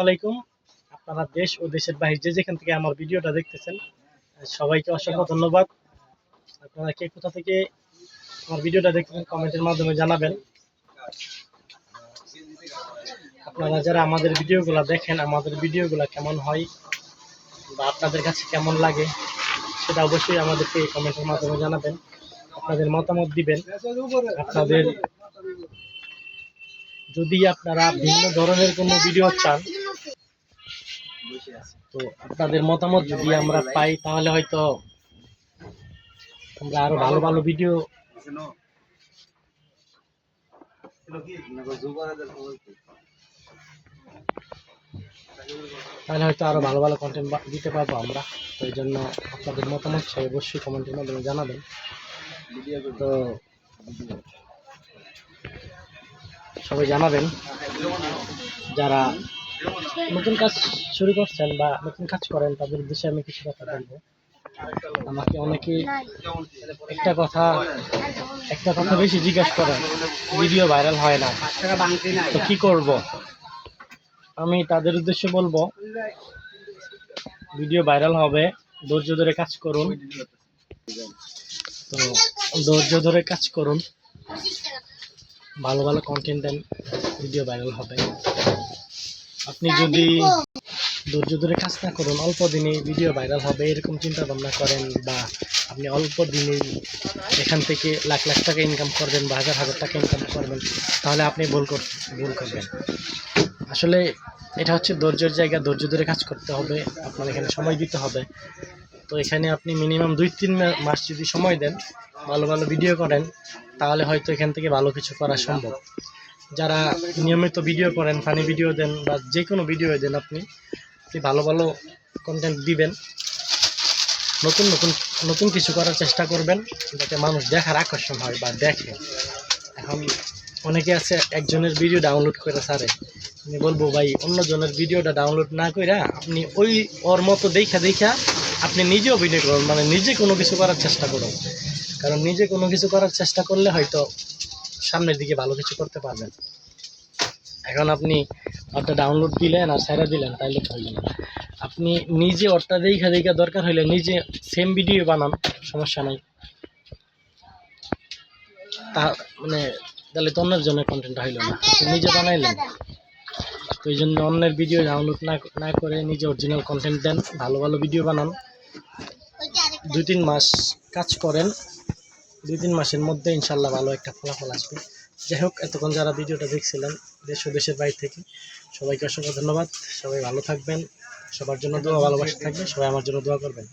আলাইকুম আপনারা দেশ ও দেশের বাইরে যে যেখান থেকে আমার ভিডিওটা দেখতেছেন সবাইকে অসংখ্য ধন্যবাদ। আপনারা কে কোথা থেকে আমার ভিডিওটা দেখতেছেন কমেন্টের মাধ্যমে জানাবেন। আপনারা যারা আমাদের ভিডিওগুলো দেখেন, আমাদের ভিডিওগুলো কেমন হয় বা আপনাদের কাছে কেমন লাগে, সেটা অবশ্যই আমাদেরকে কমেন্টের মাধ্যমে জানাবেন। আপনাদের মতামত দিবেন। আপনাদের যদি আপনারা ভিন্ন ধরনের কোনো ভিডিও চান তো আপনাদের মতামত যদি আমরা পাই, তাহলে হয়তো আমরা আরও ভালো ভালো ভিডিও তাহলে হয়তো আরও ভালো ভালো কন্টেন্ট দিতে পারব আমরা। তো এই জন্য আপনাদের মতামত চাই অবশ্যই কমেন্টের মাধ্যমে জানাবেন। তো সবাই জানাবেন যারা নতুন কাজ শুরু করছেন বা নতুন কাজ করেন, তাদের উদ্দেশ্যে আমি কিছু কথা বলব। আমাকে অনেকে একটা কথা একটা কথা বেশি জিজ্ঞাসা করেন, ভিডিও ভাইরাল হয় না। তো কি করব? আমি তাদের উদ্দেশ্যে বলব, ভিডিও ভাইরাল হবে, ধৈর্য ধরে কাজ করুন। তো ধৈর্য ধরে কাজ করুন। ভালো ভালো কন্টেন্ট দেন, ভিডিও ভাইরাল হবে। আপনি যদি ধৈর্য ধরে কাজ না করুন অল্প দিনে ভিডিও ভাইরাল হবে এরকম চিন্তা ভাবনা করেন বা আপনি অল্প দিনেই এখান থেকে লাখ লাখ টাকা ইনকাম করবেন বা হাজার হাজার টাকা ইনকাম করবেন তাহলে আপনি ভুল কর ভুল করবেন। আসলে এটা হচ্ছে ধৈর্যের জায়গা ধৈর্য ধরে কাজ করতে হবে আপনার এখানে সময় দিতে হবে। তো এখানে আপনি মিনিমাম দুই তিন মাস যদি সময় দেন ভালো ভালো ভিডিও করেন তাহলে হয়তো এখান থেকে ভালো কিছু করা সম্ভব। যারা নিয়মিত ভিডিও করেন ফানি ভিডিও দেন বা যে কোনো ভিডিও দেন আপনি ভালো ভালো কন্টেন্ট দিবেন। নতুন নতুন নতুন কিছু করার চেষ্টা করবেন যাতে মানুষ দেখার আকর্ষণ হয় বা দেখে। এখন অনেকে আছে, একজনের ভিডিও ডাউনলোড করে সারে আমি বলব, ভাই, অন্যজনের ভিডিওটা ডাউনলোড না করে আপনি ওই ওর মতো দেখা দেখা আপনি নিজে অভিনয় করুন। মানে নিজে কোনো কিছু করার চেষ্টা করুন। কারণ নিজে কোনো কিছু করার চেষ্টা করলে হয়তো সামনের দিকে ভালো কিছু করতে পারবেন। এখন আপনি ওটা ডাউনলোড দিলেন আর সেরা দিলেন তাইলে হইল না। আপনি নিজে ওটা দেখা দেখা দরকার হইলে নিজে সেম ভিডিও বানান সমস্যা নাই। তা মানে তাহলে তো অন্যের জন্য কন্টেন্টটা হইল না আপনি নিজে বানাইলেন। তো এই জন্য অন্যের ভিডিও ডাউনলোড না না করে নিজে অরিজিনাল কন্টেন্ট দেন ভালো ভালো ভিডিও বানান। দুই তিন মাস কাজ করেন দুই তিন মাসের মধ্যে ইনশাল্লাহ ভালো একটা ফলাফল আসবে। যাই হোক, এতক্ষণ যারা ভিডিওটা দেখছিলেন, দেশ ও দেশের বাইরে থেকে সবাইকে অসংখ্য ধন্যবাদ। সবাই ভালো থাকবেন, সবার জন্য দোয়া, ভালোবাসা থাকবে, সবাই আমার জন্য দোয়া করবেন।